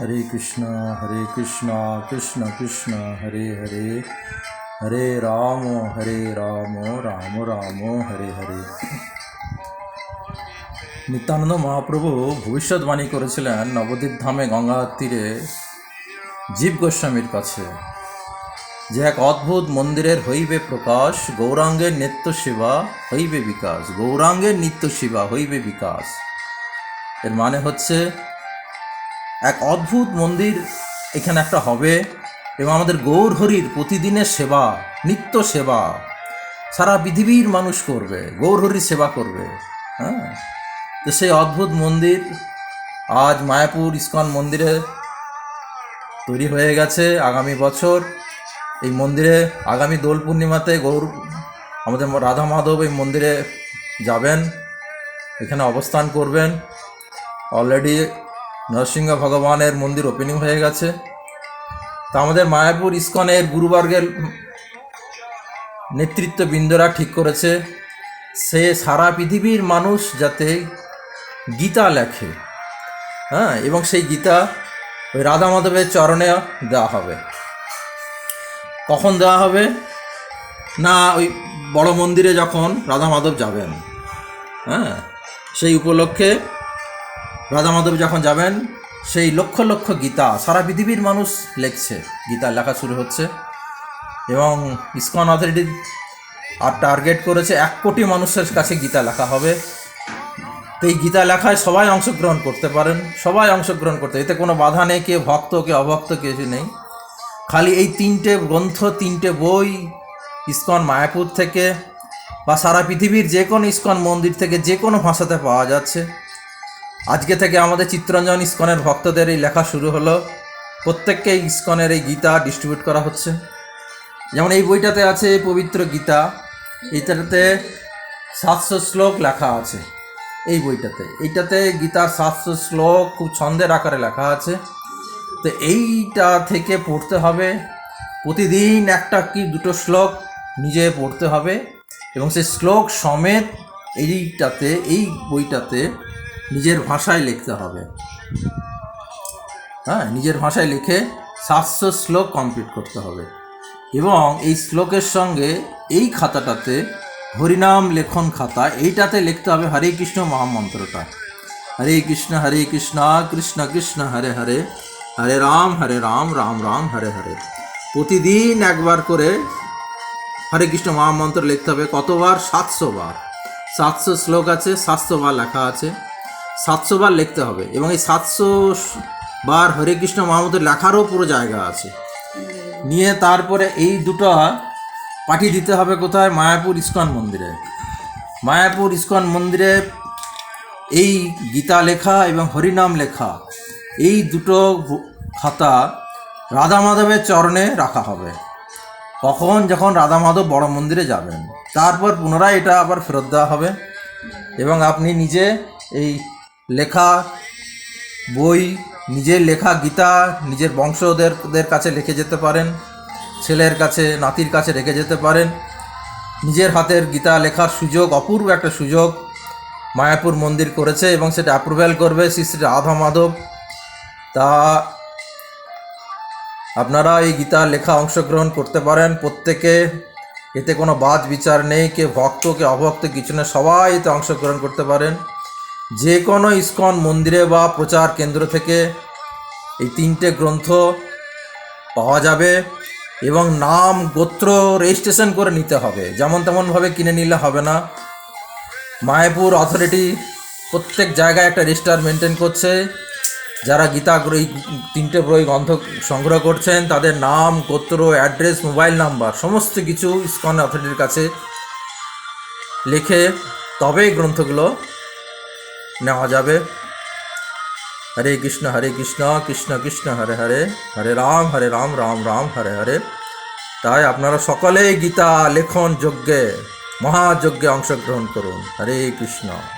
হরে কৃষ্ণ হরে কৃষ্ণ কৃষ্ণ কৃষ্ণ, হরে হরে। হরে রাম হরে রাম রাম রাম, হরে হরে। নিত্যানন্দ মহাপ্রভু ভবিষ্যৎবাণী করেছিলেন নবদ্বীপ ধামে গঙ্গার তীরে জীব গোস্বামীর কাছে। যে এক অদ্ভুত মন্দিরের হইবে প্রকাশ, গৌরাঙ্গের নিত্য সেবা হইবে বিকাশ, গৌরাঙ্গের নিত্য সেবা হইবে বিকাশ। এর মানে হচ্ছে এক অদ্ভুত মন্দির এখানে একটা হবে এবং আমাদের গৌর হরির প্রতিদিনের সেবা, নিত্য সেবা, সারা পৃথিবীর মানুষ করবে গৌর হরির সেবা করবে হ্যাঁ? তো সেই অদ্ভুত মন্দির আজ মায়াপুর ইস্কন মন্দিরে তৈরি হয়ে গেছে আগামী বছর। এই মন্দিরে আগামী দোল পূর্ণিমাতে গৌর, আমাদের রাধা মাধব এই মন্দিরে যাবেন, এখানে অবস্থান করবেন। অলরেডি নরসিংহ ভগবানের মন্দির ওপেনিং হয়ে গেছে। তা আমাদের মায়াপুর ইস্কনের গুরুবর্গের নেতৃত্ববৃন্দরা ঠিক করেছে, সে সারা পৃথিবীর মানুষ যাতে গীতা লেখে। হ্যাঁ এবং সেই গীতা ওই রাধা মাধবের চরণে দেওয়া হবে। কখন দেওয়া হবে? না, ওই বড় মন্দিরে যখন রাধা মাধব যাবেন। হ্যাঁ সেই উপলক্ষে রাধা মাধব যখন যাবেন, সেই লক্ষ লক্ষ গীতা, সারা পৃথিবীর মানুষ লেখছে। গীতা লেখা শুরু হচ্ছে। এবং ইসকন অথরিটি আর টার্গেট করেছে এক কোটি মানুষের কাছে গীতা লেখা হবে। তো এই গীতা লেখায় সবাই অংশগ্রহণ করতে পারেন, সবাই অংশগ্রহণ করতে এতে কোনো বাধা নেই কে ভক্ত কে অভক্ত, কিছু নেই। খালি এই তিনটে গ্রন্থ, তিনটে বই, ইস্কন মায়াপুর থেকে বা সারা পৃথিবীর যে কোনো ইস্কন মন্দির থেকে যে কোনো ভাষাতে পাওয়া যাচ্ছে। আজকে থেকে আমাদের চিত্তরঞ্জন ইস্কনের ভক্তদের এই লেখা শুরু হলো। প্রত্যেককে ইস্কনের এই গীতা ডিস্ট্রিবিউট করা হচ্ছে। যেমন এই বইটাতে আছে পবিত্র গীতা এইটাতে সাতশো শ্লোক লেখা আছে, এই বইটাতে। এইটাতে গীতার সাতশো শ্লোক খুব ছন্দের আকারে লেখা আছে। তো এইটা থেকে পড়তে হবে, প্রতিদিন একটা কি দুটো শ্লোক নিজে পড়তে হবে এবং সেই শ্লোক সমেত এইটাতে, এই বইটাতে নিজের ভাষায় লিখতে হবে। হ্যাঁ নিজের ভাষায় লিখে সাতশো শ্লোক কমপ্লিট করতে হবে। এবং এই শ্লোকের সঙ্গে এই খাতাটাতে হরিনাম লেখন খাতা, এইটাতে লিখতে হবে হরে কৃষ্ণ মহামন্ত্রটা। হরে কৃষ্ণ হরে কৃষ্ণ কৃষ্ণ কৃষ্ণ, হরে হরে হরে রাম হরে রাম রাম রাম, হরে হরে। প্রতিদিন একবার করে হরে কৃষ্ণ মহামন্ত্র লিখতে হবে, কতবার? সাতশো বার। সাতশো শ্লোক আছে, সাতশো বার লেখা আছে। সাতশো বার লিখতে হবে এবং এই সাতশো বার হরে কৃষ্ণ মহামন্ত্র লেখারও পুরো জায়গা আছে। নিয়ে তারপরে এই দুটো পাঠিয়ে দিতে হবে কোথায়? মায়াপুর ইস্কন মন্দিরে। মায়াপুর ইস্কন মন্দিরে এই গীতা লেখা এবং হরিনাম লেখা এই দুটো খাতা রাধা মাধবের চরণে রাখা হবে। কখন যখন রাধা মাধব বড় মন্দিরে যাবেন, তারপর পুনরায় এটা আবার ফেরত দেওয়া হবে এবং আপনি নিজে এই লেখা, বই, নিজের লেখা, গীতা, নিজের বংশদেরদের কাছে লিখে যেতে পারেন, ছেলের কাছে, নাতির কাছে রেখে যেতে পারেন। নিজের হাতের গীতা লেখার সুযোগ, অপূর্ব একটা সুযোগ মায়াপুর মন্দির করেছে এবং সেটা অ্যাপ্রুভ্যাল করবে শ্রী শ্রী রাধা মাধব। তা আপনারা এই গীতা লেখা অংশগ্রহণ করতে পারেন প্রত্যেকে। এতে কোনো বাদ বিচার নেই কে ভক্ত কে অভক্ত, কিছু না, সবাই এতে অংশগ্রহণ করতে পারেন। যে কোনো ইস্কন মন্দিরে বা প্রচার কেন্দ্র থেকে এই তিনটে গ্রন্থ পাওয়া যাবে এবং নাম, গোত্র রেজিস্ট্রেশন করে নিতে হবে। যেমন তেমনভাবে কিনে নিলে হবে না। মায়াপুর অথরিটি প্রত্যেক জায়গায় একটা রেজিস্টার মেনটেন করছে। যারা গীতা এই তিনটে বই গ্রন্থ সংগ্রহ করছেন, তাদের নাম, গোত্র অ্যাড্রেস মোবাইল নাম্বার সমস্ত কিছু ইস্কন অথরিটির কাছে লিখে তবেই গ্রন্থগুলো নেওয়া যাবে। হরে কৃষ্ণ হরে কৃষ্ণ কৃষ্ণ কৃষ্ণ, হরে হরে হরে রাম হরে রাম রাম রাম, হরে হরে। তাই আপনারা সকলেই গীতা লেখন যজ্ঞে, মহাযজ্ঞে অংশগ্রহণ করুন। হরে কৃষ্ণ।